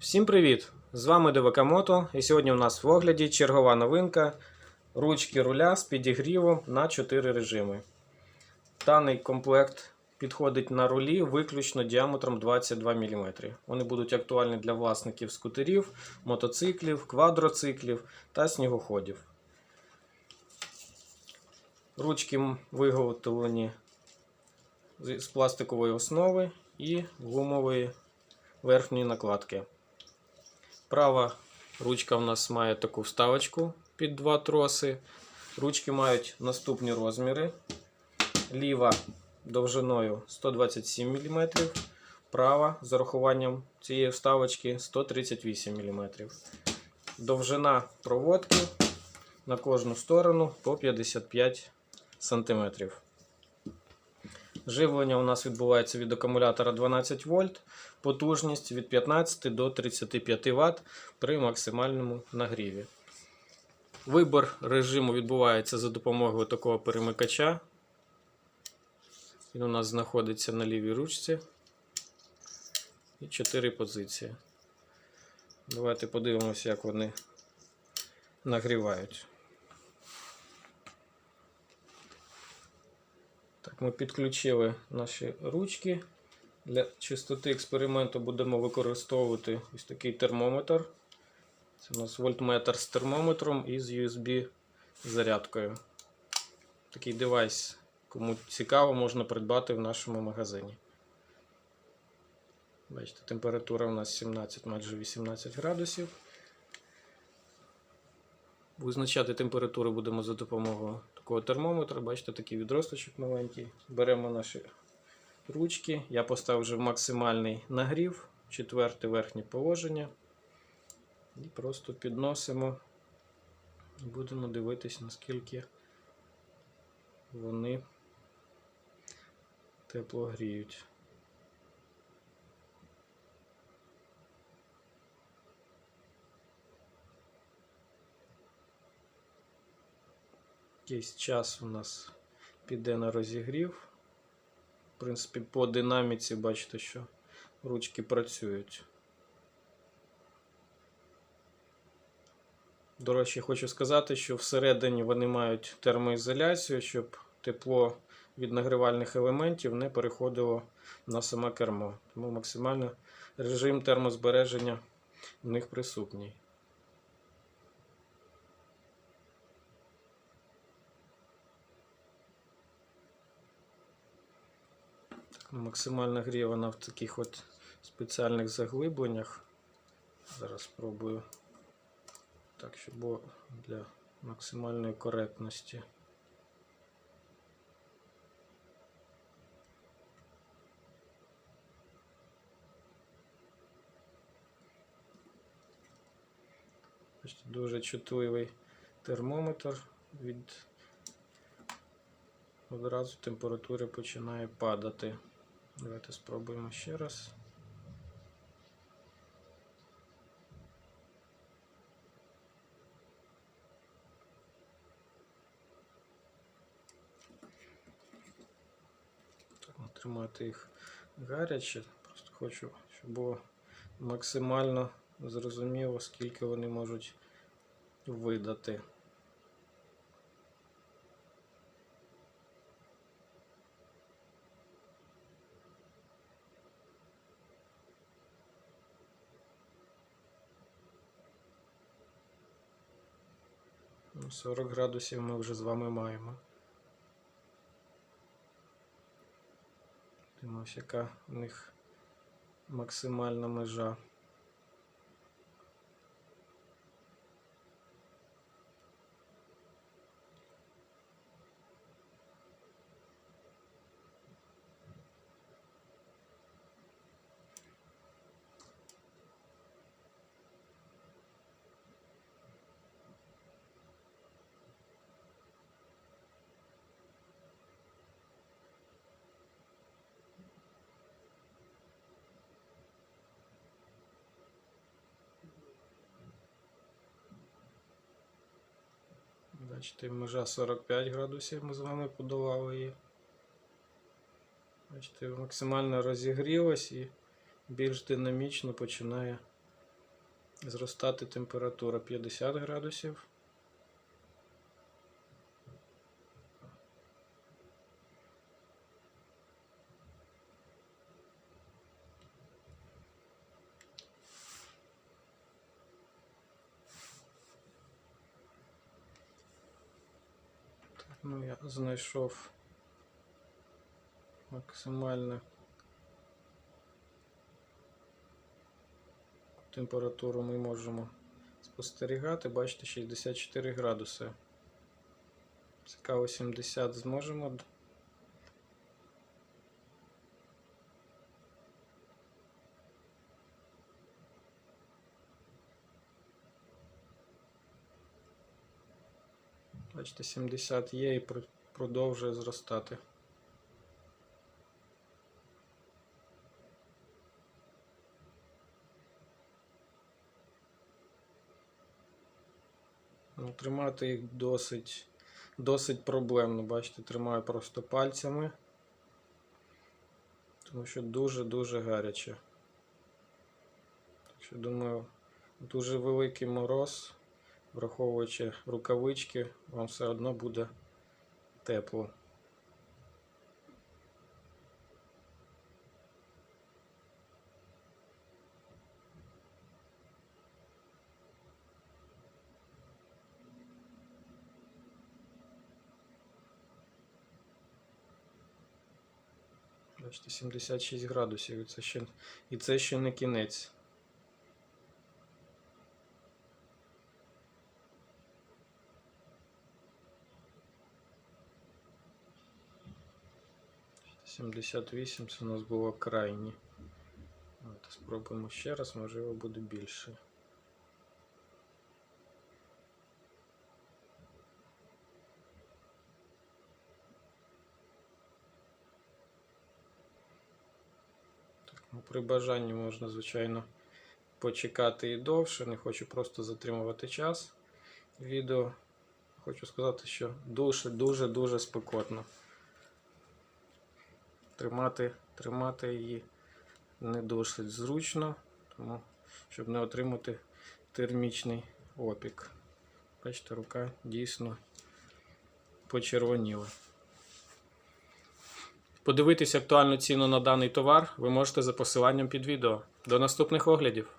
Всім привіт! З вами Девакамото і сьогодні у нас в огляді чергова новинка ручки руля з підігрівом на 4 режими. Даний комплект підходить на рулі виключно діаметром 22 мм. Вони будуть актуальні для власників скутерів, мотоциклів, квадроциклів та снігоходів. Ручки виготовлені з пластикової основи і гумової верхньої накладки. Права ручка в нас має таку вставочку під два троси. Ручки мають наступні розміри. Ліва довжиною 127 мм, права з урахуванням цієї вставочки 138 мм. Довжина проводки на кожну сторону по 55 см. Живлення у нас відбувається від акумулятора 12 вольт, потужність від 15 до 35 Вт при максимальному нагріві. Вибір режиму відбувається за допомогою такого перемикача. Він у нас знаходиться на лівій ручці. І 4 позиції. Давайте подивимося, як вони нагрівають. Ми підключили наші ручки. Для чистоти експерименту будемо використовувати ось такий термометр. Це у нас вольтметр з термометром і з USB зарядкою. Такий девайс, кому цікаво, можна придбати в нашому магазині. Бачите, температура у нас 17, майже 18 градусів. Визначати температуру будемо за допомогою такого термометра. Бачите, такий відросточок маленький. Беремо наші ручки. Я поставив вже максимальний нагрів, четверте верхнє положення. І просто підносимо і будемо дивитись, наскільки вони тепло гріють. Якийсь час у нас піде на розігрів. В принципі, по динаміці бачите, що ручки працюють. До речі, хочу сказати, що всередині вони мають термоізоляцію, щоб тепло від нагрівальних елементів не переходило на саме кермо. Тому максимально режим термозбереження в них присутній. Максимально гріє в таких от спеціальних заглибленнях. Зараз спробую так, щоб для максимальної коректності. Дуже чутливий термометр від одразу температура починає падати. Давайте спробуємо ще раз. Так, тримати їх гаряче. Просто хочу, щоб було максимально зрозуміло, скільки вони можуть видати. 40 градусів ми вже з вами маємо. Дивимося, яка у них максимальна межа. Бачите, межа 45 градусів ми з вами подолали її. Бачите, максимально розігрілась і більш динамічно починає Зростати температура 50 градусів. Ну я знайшов максимальну температуру ми можемо спостерігати. Бачите, 64 градуси. Цікаво 70 зможемо. Бачите, 70 є і продовжує зростати. Ну, тримати їх досить, досить проблемно. Бачите, тримаю просто пальцями. Тому що дуже-дуже гаряче. Так що, думаю, дуже великий мороз, враховуючи рукавички, вам все одно буде тепло. Бачите, 76 градусів, і це ще, і це ще не кінець. Сімдесят вісім це у нас було крайні. От, спробуємо ще раз, можливо, буде більше. Так, ну, при бажанні можна, звичайно, почекати і довше. Не хочу просто затримувати час. Відео. Хочу сказати, що дуже, дуже, дуже спекотно. Тримати, тримати її не досить зручно, тому щоб не отримати термічний опік. Бачите, рука дійсно почервоніла. Подивитися актуальну ціну на даний товар ви можете за посиланням під відео. До наступних оглядів!